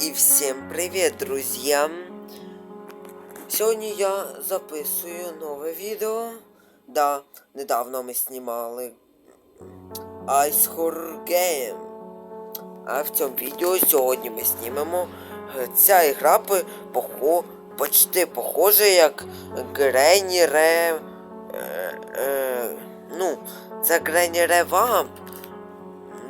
И всем привет, друзья! Сьогодні я записую нове відео. Да, недавно ми знімали Ice Horror Game. А в цьому відео сьогодні ми знімемо е, ця ігра по, похо, почти похожа як Granny Re... Е, ну, це Granny Revamp.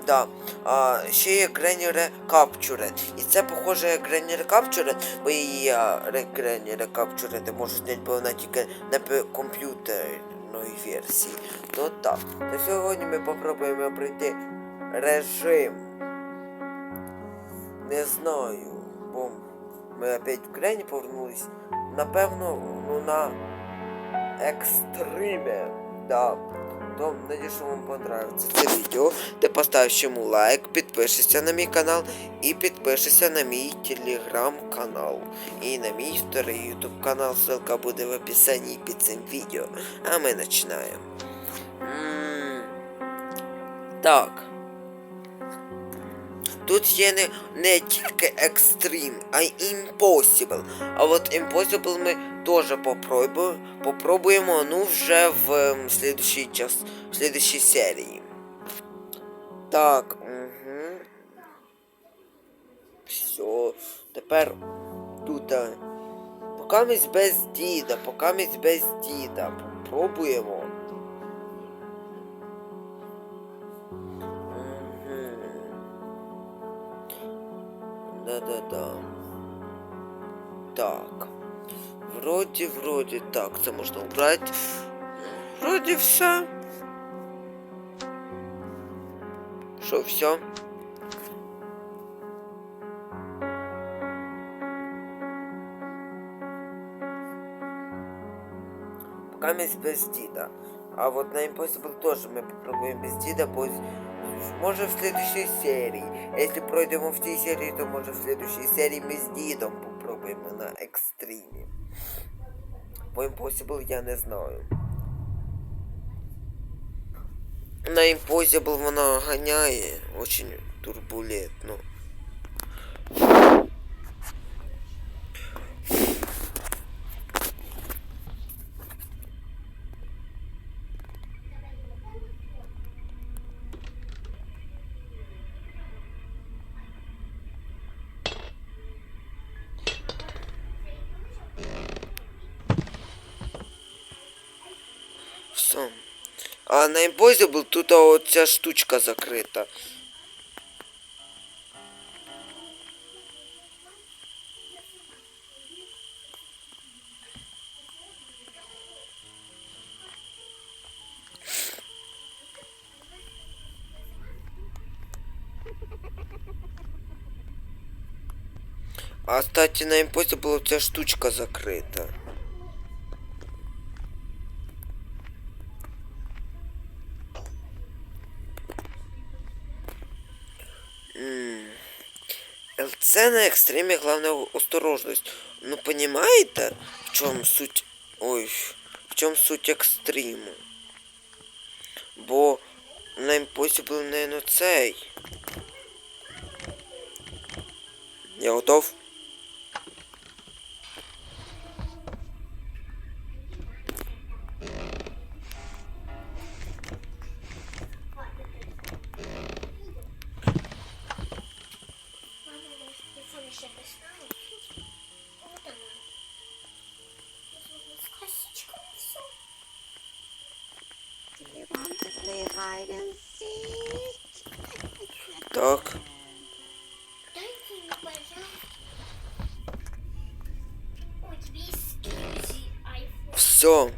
Да. А, ще є Granny Recaptured. І це похоже як Granny Recaptured, бо її а, Ре- Granny Recaptured можуть зняти, бо вона тільки на комп'ютерної версії. Ну так. То сьогодні ми попробуємо пройти режим. Не знаю, бо ми опять в Granny повернулись. Напевно, ну на екстримі. Да. То надіюсь, вам понравиться це відео. Ти поставиш йому лайк, підпишешся на мій канал і підпишешся на мій телеграм-канал. І на мій вторий ютуб канал. Ссылка буде в описанні під цим відео. А ми починаємо. Так. Тут є не, не тільки екстрім, а й. А от impossible ми теж попробуємо, попробуємо ну вже в слідущий час, в слідущій серії. Так, угу. Все, тепер тут. а, Покамість без діда, покамість без діда. Попробуємо. Вроде, вроде так, це можна убрати. Вроде все. Що, все? Каместь без діда. А вот на Impossible тоже мы попробуем без дида, пусть может в следующей серии. Если пройдем в цій серии, то может в следующей серии мы с дидом попробуем на екстримі. По Impossible я не знаю. На Impossible вона ганяє очень турбулентно. Все. А на Impossible тут оця штучка закрита. А кстати, на Impossible ця штучка закрита. Це на екстремі головне осторожність. Ну понимаете, в чому суть. Ой, в чому суть екстриму? Бо на Impossible не цей. Я готов. Айфон. Все.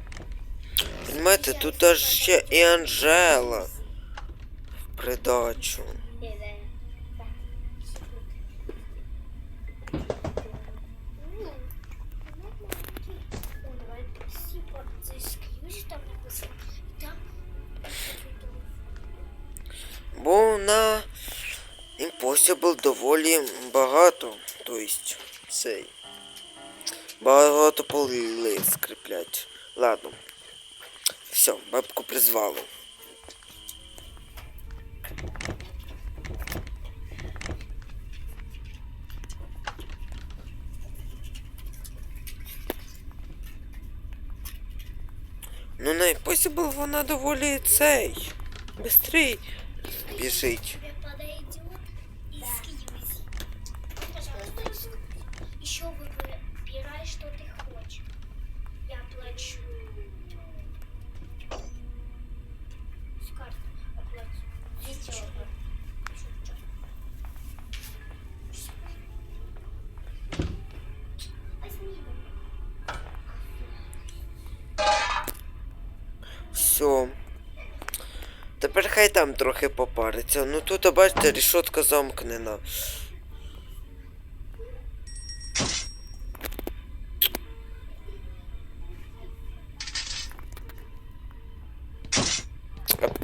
Понимаєте, тут аж ще і Анжела. В придачу. Ну, Ой, давай спасибо за скрижи там написано. И там Бо на способів доволі багато, тобто цей. Багато полили скріплять. Ладно. Все, бабку призвало. Ну, найпосібл вона доволі цей. Бистрий біжить. еще выбирай, что ты хочешь. Я плачу. С карты оплачу. Видео. Возьми. Все. Тепер хай там трохи попариться. Ну тут, бачите, рішотка замкнена.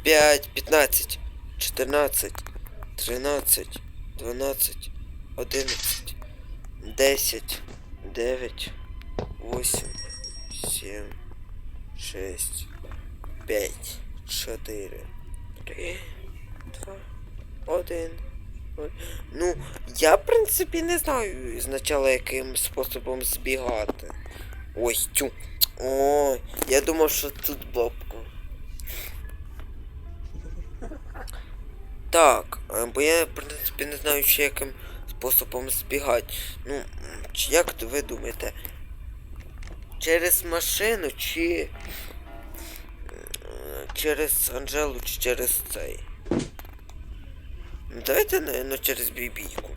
Опять 15, 14, 13, 12, 11, 10, 9, 8, 7, 6, 5, 4, 3, 2, 1. Ну, я, в принципі, не знаю спочатку, яким способом збігати. Ой, тю. Ой, я думав, що тут бабка. Так, е, бо я, в принципі, не знаю, ще яким способом збігати. Ну, як ви думаєте? Через машину чи е, через Анжелу чи через цей? Ну, Давайте, наверное, через бібійку.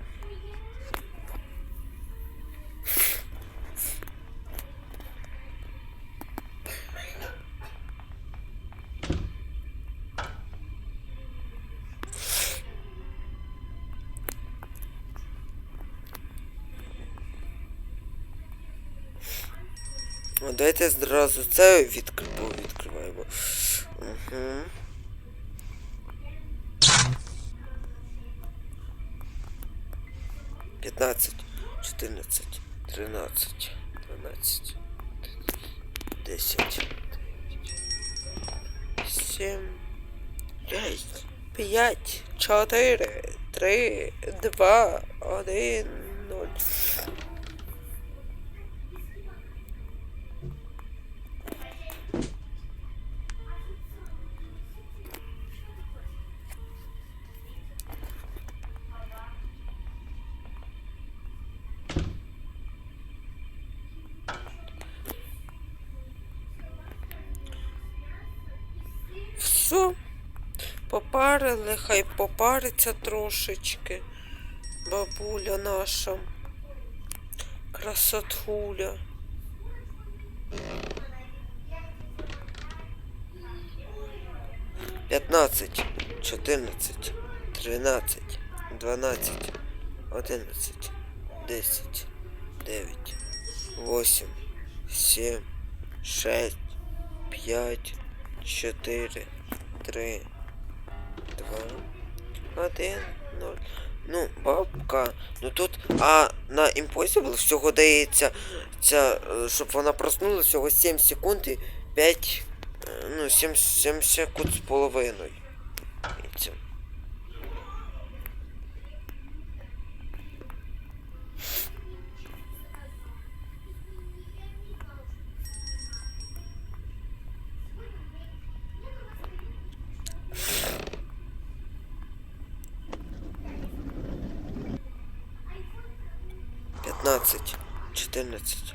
Ну, Давайте зразу це відкр... відкриваємо. Угу. П'ятнадцять, чотирнадцять, тринадцять, дванадцять, десять, сім, шість, п'ять, чотири, три, два, один, Все. Попарили, хай попариться трошечки. Бабуля наша. Красотуля. П'ятнадцять, чотирнадцять, тринадцять, дванадцять, одинадцять, десять, дев'ять, восемь, сім, шесть, п'ять, чотири, три, два, один, ноль. Ну, бабка. Ну тут. А на Impossible всього дається. Ця, е, щоб вона проснулася всього 7 секунд і 5. е, Ну, 7, 7 секунд з половиною. І це. П'ятнадцять, чотирнадцять,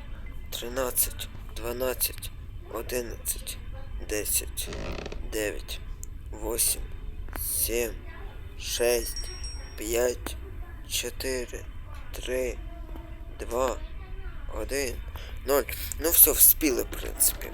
тринадцять, дванадцять, одинадцять, десять, дев'ять, восемь, сім, шесть, п'ять, чотири, три, два, один, ноль. Ну все, вспіли, в принципі.